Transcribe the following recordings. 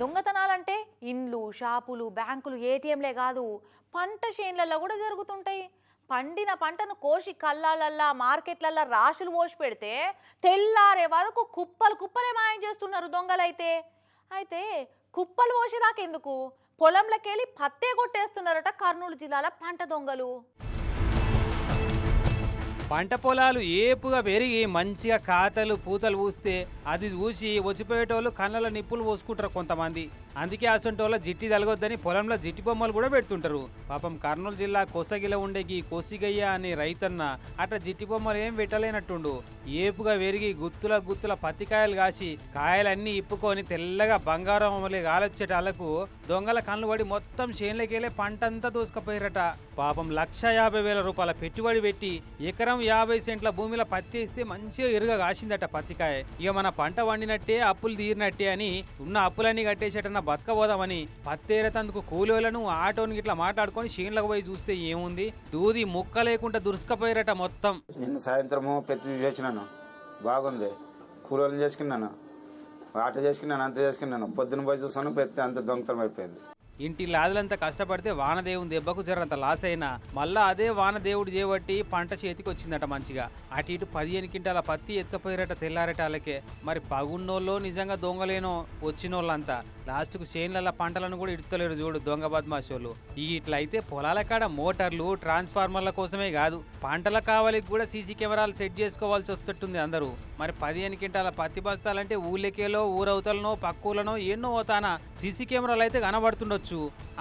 దొంగతనాలంటే ఇండ్లు షాపులు బ్యాంకులు ఏటీఎంలే కాదు పంట చేన్లలో కూడా జరుగుతుంటాయి. పండిన పంటను కోసి కళ్ళాలల్లా మార్కెట్లల్లా రాశులు పోసి పెడితే తెల్లారే వరకు కుప్పలు కుప్పలే మాయం చేస్తున్నారు దొంగలైతే. అయితే కుప్పలు పోసేదాకా ఎందుకు పొలంలోకెళ్ళి పత్తే కొట్టేస్తున్నారట కర్నూలు జిల్లాల పంట దొంగలు. పంట పొలాలు ఏపుగా పెరిగి మంచిగా కాతలు పూతలు పూస్తే అది చూసి వచ్చిపోయేటోళ్ళు కళ్ళలో నిప్పులు పోసుకుంటారు కొంతమంది. అందుకే అసంటోళ్ళ జిట్టి తలగొద్దని పొలంలో జిట్టి బొమ్మలు కూడా పెడుతుంటారు. పాపం కర్నూలు జిల్లా కొసగిల ఉండే ఈ కొసిగయ్య అనే రైతన్న అట్లా జిట్టి బొమ్మలు ఏం పెట్టలేనట్టుండు. ఏపుగా పెరిగి గుత్తుల గుత్తుల పత్తికాయలు కాసి కాయలన్నీ ఇప్పుకొని తెల్లగా బంగారం అమలే గాలొచ్చేటాలకు దొంగల కళ్ళు పడి మొత్తం చేనులకెళ్ళే పంటంతా దూసుకుపోయారట. పాపం లక్ష యాభై వేల రూపాయల పెట్టుబడి పెట్టి ఎకరం యాభై సెంట్ల భూమిలో పత్తి వేస్తే మంచిగా ఎరుగ కాసిందట పత్తికాయ. ఇక మన పంట వండినట్టే అప్పులు తీరినట్టే అని ఉన్న అప్పులన్నీ కట్టేసేటన్న బతకబోదామని పత్తేరేతందుకు కూలీలను ఆటోని ఇట్లా మాట్లాడుకొని షీన్లకు పోయి చూస్తే ఏముంది? దూది ముక్క లేకుండా దురుసుకపోయారట మొత్తం. నిన్న సాయంత్రము పెత్తి చేసినాను. బాగుంది. కూలీలను చేసుకున్నాను. ఆట చేసుకున్నాను అంత చేసుకున్నాను. పొద్దున పోయి చూసాను పెత్తి అంత దొంగతనం అయిపోయింది. ఇంటి లాదులంతా కష్టపడితే వానదేవుని దెబ్బకు జరంత లాస్ అయినా మళ్ళా అదే వానదేవుడు చేయబట్టి పంట చేతికి వచ్చిందట మంచిగా. అటు ఇటు పదిహేను క్వింటాల పత్తి ఎత్తుకపోయారట తెల్లారటాలకే మరి పగున్నోళ్ళు నిజంగా దొంగలేనో వచ్చినోళ్ళంతా. లాస్ట్కు చేన్ల పంటలను కూడా ఇడుతలేరు చూడు దొంగ బద్మాషోళ్ళు. ఈ ఇట్లయితే పొలాల కాడ మోటార్లు ట్రాన్స్ఫార్మర్ల కోసమే కాదు పంటల కావలికి కూడా సీసీ కెమెరాలు సెట్ చేసుకోవాల్సి వస్తుంటుంది అందరూ. మరి పదిహేను క్వింటాల పత్తి బస్తాలంటే ఊళ్ళకేలో ఊరవతలనో పక్కూలనో ఎన్నో పోతానా సీసీ కెమెరాలు అయితే కనబడుతుండొచ్చు.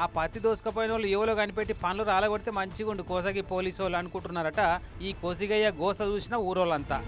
ఆ పత్తి దోసుకపోయిన వాళ్ళు ఎవరో కనిపెట్టి పనులు రాలగొడితే మంచిగా ఉండు కోసగి పోలీసు వాళ్ళు అనుకుంటున్నారట. ఈ కోసిగయ్య గోస చూసిన ఊరోళ్ళంతా.